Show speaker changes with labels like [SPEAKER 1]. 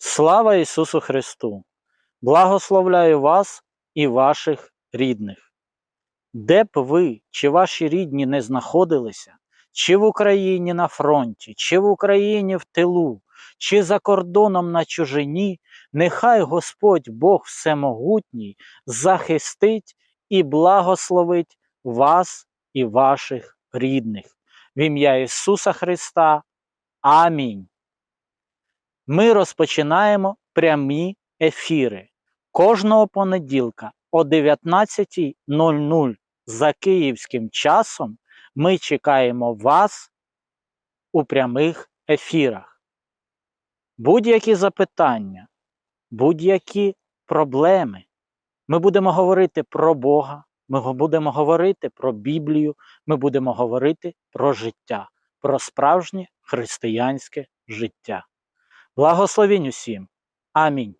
[SPEAKER 1] Слава Ісусу Христу! Благословляю вас і ваших рідних. Де б ви чи ваші рідні не знаходилися, чи в Україні на фронті, чи в Україні в тилу, чи за кордоном на чужині, нехай Господь Бог Всемогутній захистить і благословить вас і ваших рідних. В ім'я Ісуса Христа. Амінь. Ми розпочинаємо прямі ефіри кожного понеділка о 19.00 за київським часом. Ми чекаємо вас у прямих ефірах. Будь-які запитання, будь-які проблеми. Ми будемо говорити про Бога, ми будемо говорити про Біблію, ми будемо говорити про життя, про справжнє християнське життя. Благословінь усім. Амінь.